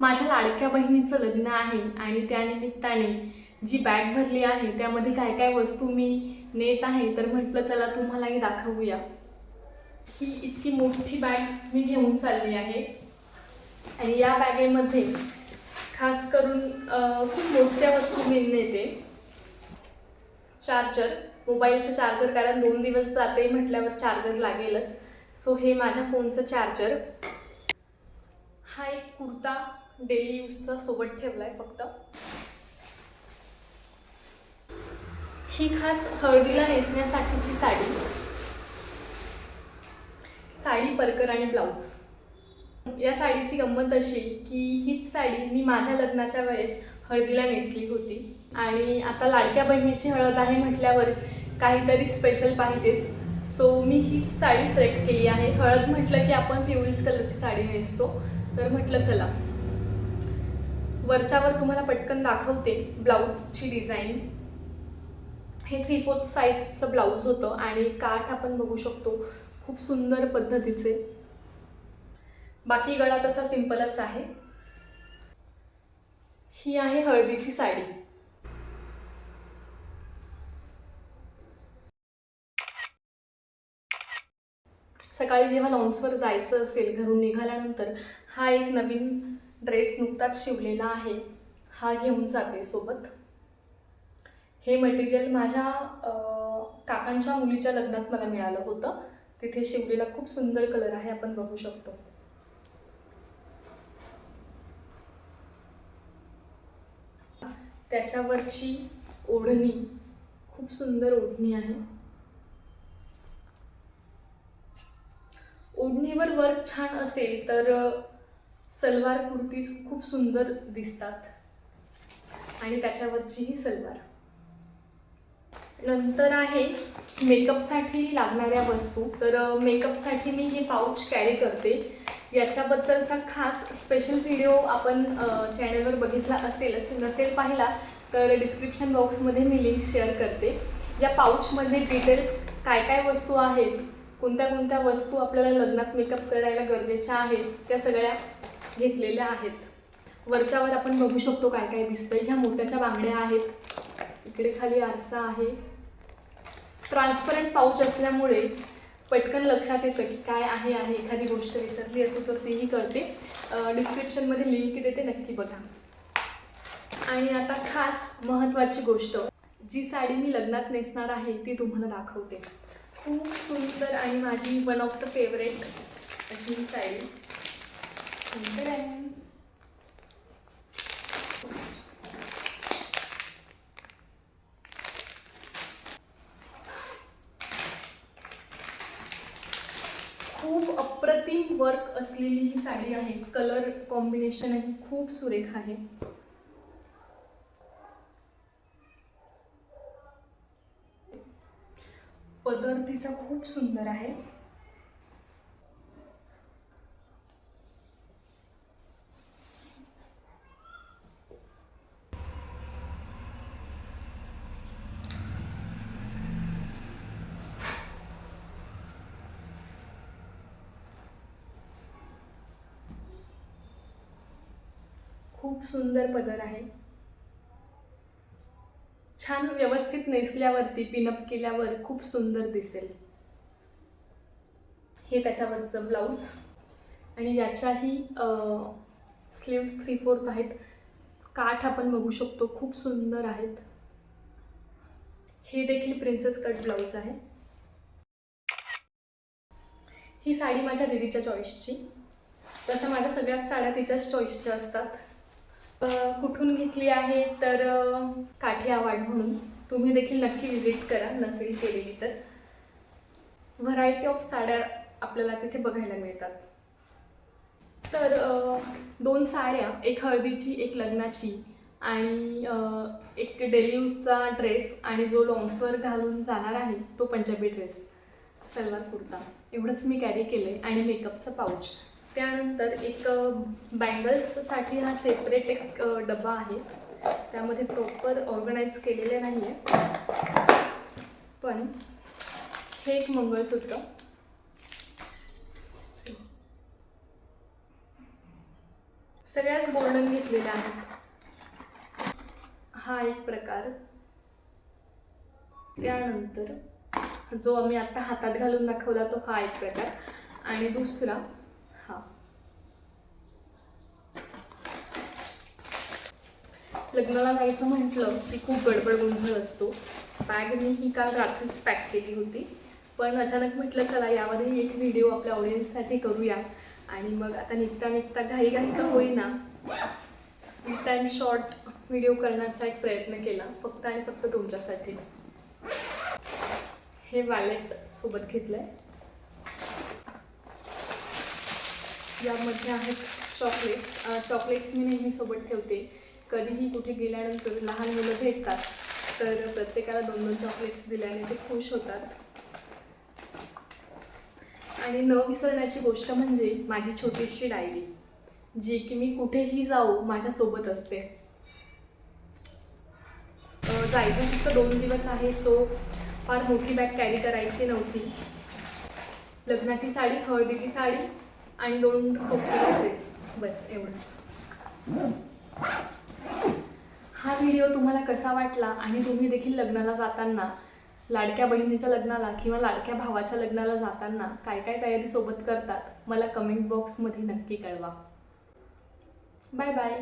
माझ्या लाडक्या बहिणीचं लग्न आहे आणि त्यानिमित्ताने जी बॅग भरली आहे त्यामध्ये काय काय वस्तू मी नेत आहे तर म्हटलं चला तुम्हालाही दाखवूया. ही इतकी मोठी बॅग मी घेऊन चालली आहे. आणि या बॅगेमध्ये खास करून खूप मोजक्या वस्तू मी नेते. चार्जर मोबाईलचं चार्जर कारण दोन दिवस जाते म्हटल्यावर चार्जर लागेलच. सो हे माझ्या फोनचं चार्जर. हा एक कुर्ता डेली यूजचा सोबत ठेवला आहे फक्त. ही खास हळदीला नेसण्यासाठीची साडी. साडी परकर आणि ब्लाऊज या साडीची गंमत अशी की हीच साडी मी माझ्या लग्नाच्या वेळेस हळदीला नेसली होती. आणि आता लाडक्या बहिणीची हळद आहे म्हटल्यावर काहीतरी स्पेशल पाहिजेच. सो मी हीच साडी सिलेक्ट केली आहे. हळद म्हटलं की आपण पिवळीच कलरची साडी नेसतो. तर म्हटलं चला. वरच्यावर तुम्हाला पटकन दाखवते ब्लाऊजची डिझाईन. हे थ्री फोर्थ साईजचं ब्लाऊज होतं आणि काठ आपण बघू शकतो खूप सुंदर पद्धतीचे. बाकी गळा तसा सिंपलच आहे. ही आहे हळदीची साडी. सकाळी जेव्हा लॉन्सवर जायचं असेल घरून निघाल्यानंतर हा एक नवीन ड्रेस नुकताच शिवलेला आहे. हा घेऊन जाते सोबत. हे मटेरियल माझ्या काकांच्या मुलीच्या लग्नात मला मिळालं होतं. तिथे शिवलेला खूप सुंदर कलर आहे आपण बघू शकतो. त्याच्यावरची ओढणी खूप सुंदर ओढणी आहे. ओढणीवर वर्क छान असेल तर सलवार कुर्तीज खूप सुंदर दिसतात. आणि त्याच्यावरची ही सलवार. नंतर आहे मेकअपसाठी लागणाऱ्या वस्तू. तर मेकअपसाठी मी हे पाऊच कॅरी करते. याच्याबद्दलचा खास स्पेशल व्हिडिओ आपण चॅनलवर बघितला असेलच. नसेल पाहिला तर डिस्क्रिप्शन बॉक्समध्ये मी लिंक शेअर करते. या पाऊचमध्ये डिटेल्स काय काय वस्तू आहेत कोणत्या कोणत्या वस्तू आपल्याला लग्नात मेकअप करायला गरजेच्या आहेत त्या सगळ्या घेतलेल्या आहेत. वरच्यावर आपण बघू शकतो काय काय दिसतंय. ह्या मोत्याच्या बांगड्या आहेत. इकडे खाली आरसा आहे. ट्रान्सपरंट पाऊच असल्यामुळे पटकन लक्षात येतं की काय आहे आहे. एखादी गोष्ट विसरली असो तर तेही कळते. डिस्क्रिप्शनमध्ये लिंक देते नक्की बघा. आणि आता खास महत्त्वाची गोष्ट. जी साडी मी लग्नात नेसणार आहे ती तुम्हाला दाखवते. खूप सुंदर आणि माझी वन ऑफ द फेवरेट अशी ही साडी. आहे खूप अप्रतिम वर्क असलेली ही साडी आहे. कलर कॉम्बिनेशन आहे. खूप सुरेख आहे. पदर तिचा खूप सुंदर आहे. खूप सुंदर पदर आहे. छान व्यवस्थित नेसल्यावरती पिनअप केल्यावर खूप सुंदर दिसेल. हे त्याच्यावरचं ब्लाऊज. आणि याच्याही स्लीव्स थ्री फोर्थ आहेत. काठ आपण बघू शकतो खूप सुंदर आहेत. हे देखील प्रिन्सेस कट ब्लाऊज आहे. ही साडी माझ्या दीदीच्या चॉईसची तशा माझ्या सगळ्याच साड्या तिच्याच चॉईसच्या असतात. कुठून घेतली आहे तर अ, काठियावाड म्हणून. तुम्ही देखील नक्की विजिट करा नसेल केलेली तर. व्हरायटी ऑफ साड्या आपल्याला तिथे बघायला मिळतात. तर दोन साड्या एक हळदीची एक लग्नाची आणि एक डेली यूजचा ड्रेस आणि जो लॉंग्सवर घालून जाणार आहे तो पंजाबी ड्रेस. सलवार कुर्ता. एवढंच मी कॅरी केलं आहे आणि मेकअपचं पाऊच त्यानंतर एक बँगल्ससाठी हा सेपरेट एक डबा आहे. त्यामध्ये प्रॉपर ऑर्गनाईज केलेले नाही आहे पण हे एक मंगळसूत्र. सगळ्याच गोल्डन घेतलेल्या आहेत. हा एक प्रकार. त्यानंतर जो आम्ही आता हातात घालून दाखवला तो हा एक प्रकार. आणि दुसरा हा लग्नाला जायचं म्हटलं की खूप गडबड गोंधळ असतो. बॅग मी ही काल रात्रीच पॅक केली होती. पण अचानक म्हटलं चला यामध्ये एक व्हिडिओ आपल्या ऑडियन्ससाठी करूया. आणि मग आता निघता निघता घाई घाई का होईना. स्वीट अँड शॉर्ट व्हिडिओ करण्याचा एक प्रयत्न केला फक्त आणि फक्त तुमच्यासाठी. हे वॅलेट सोबत घेतलं आहे यामध्ये आहेत चॉकलेट्स चॉकलेट्स मी नेहमी सोबत ठेवते. कधीही कुठे गेल्यानंतर लहान मुलं भेटतात तर प्रत्येकाला दोन दोन चॉकलेट्स दिल्याने ते खुश होतात. आणि न विसरण्याची गोष्ट म्हणजे माझी छोटीशी डायरी जी की मी कुठेही जाऊ माझ्यासोबत असते. जायचं फक्त दोन दिवस आहे सो फार मोठी बॅग कॅरी करायची नव्हती. लग्नाची साडी हळदीची साडी आणि दोन सोपे ड्रेस बस एवढंच. हा व्हिडिओ तुम्हाला कसा वाटला? आणि तुम्ही देखील लग्नाला जाताना लाडक्या बहिणीच्या लग्नाला किंवा लाडक्या भावाच्या लग्नाला जाताना काय काय तयारी सोबत करतात? मला कमेंट बॉक्समध्ये नक्की कळवा. Bye bye